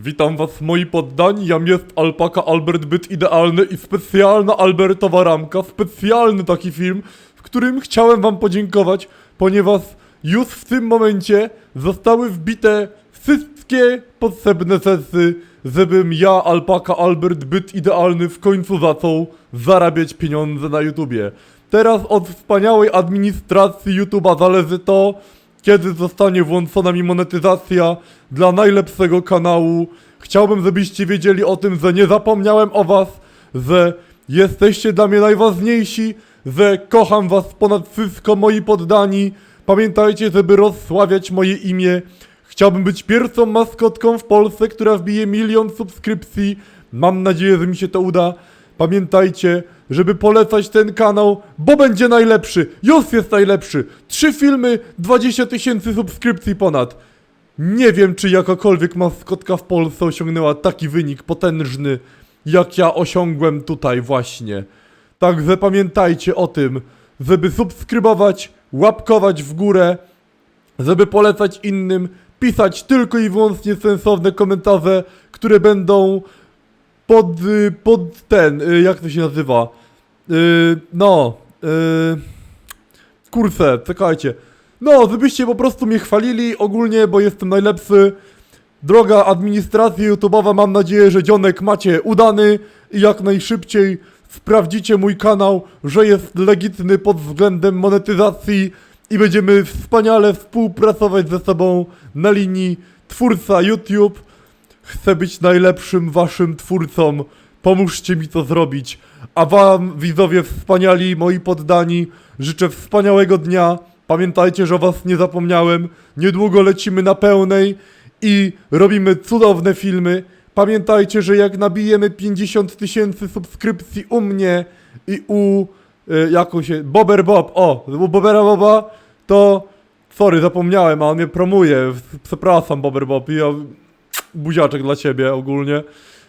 Witam was moi poddani, jam jest Alpaka Albert Byt Idealny i specjalna Albertowa Ramka, specjalny taki film, w którym chciałem wam podziękować, ponieważ już w tym momencie zostały wbite wszystkie potrzebne sesy, żebym ja, Alpaka Albert Byt Idealny w końcu zaczął zarabiać pieniądze na YouTubie. Teraz od wspaniałej administracji YouTube'a zależy to, kiedy zostanie włączona mi monetyzacja dla najlepszego kanału. Chciałbym, żebyście wiedzieli o tym, że nie zapomniałem o was, że jesteście dla mnie najważniejsi, że kocham was ponad wszystko, moi poddani. Pamiętajcie, żeby rozsławiać moje imię. Chciałbym być pierwszą maskotką w Polsce, która wbije milion subskrypcji. Mam nadzieję, że mi się to uda. Pamiętajcie, żeby polecać ten kanał, bo będzie najlepszy. Już jest najlepszy. Trzy filmy, 20 tysięcy subskrypcji ponad. Nie wiem, czy jakakolwiek maskotka w Polsce osiągnęła taki wynik potężny, jak ja osiągłem tutaj właśnie. Także pamiętajcie o tym, żeby subskrybować, łapkować w górę, żeby polecać innym, pisać tylko i wyłącznie sensowne komentarze, które będą pod, y, pod ten, y, jak to się nazywa? Y, no, kurse, czekajcie. No, żebyście po prostu mnie chwalili ogólnie, bo jestem najlepszy. Droga administracja YouTube'owa, mam nadzieję, że dzionek macie udany i jak najszybciej sprawdzicie mój kanał, że jest legitny pod względem monetyzacji i będziemy wspaniale współpracować ze sobą na linii twórca YouTube. Chcę być najlepszym waszym twórcą. Pomóżcie mi to zrobić. A wam, widzowie wspaniali, moi poddani, życzę wspaniałego dnia. Pamiętajcie, że o was nie zapomniałem. Niedługo lecimy na pełnej i robimy cudowne filmy. Pamiętajcie, że jak nabijemy 50 tysięcy subskrypcji u mnie i u y, jako się Bober Bob, o, u Bobera Boba, to sorry, zapomniałem, a on mnie promuje. Przepraszam, Bober Bob, ja buziaczek dla ciebie ogólnie.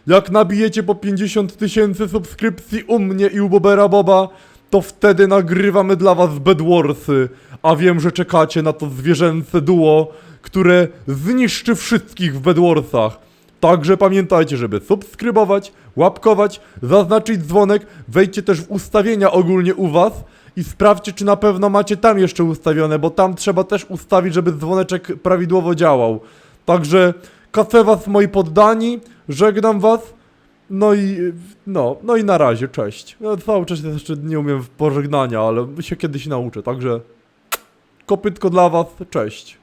Jak nabijecie po 50 tysięcy subskrypcji u mnie i u Bobera Boba, to wtedy nagrywamy dla was Bedwarsy. A wiem, że czekacie na to zwierzęce duo, które zniszczy wszystkich w Bedwarsach. Także pamiętajcie, żeby subskrybować, łapkować, zaznaczyć dzwonek, wejdźcie też w ustawienia ogólnie u was i sprawdźcie, czy na pewno macie tam jeszcze ustawione, bo tam trzeba też ustawić, żeby dzwoneczek prawidłowo działał. Także kacę was moi poddani, żegnam was. No i no, no i na razie, cześć. Ja cały czas jeszcze nie umiem pożegnania, ale się kiedyś nauczę, także kopytko dla was, cześć.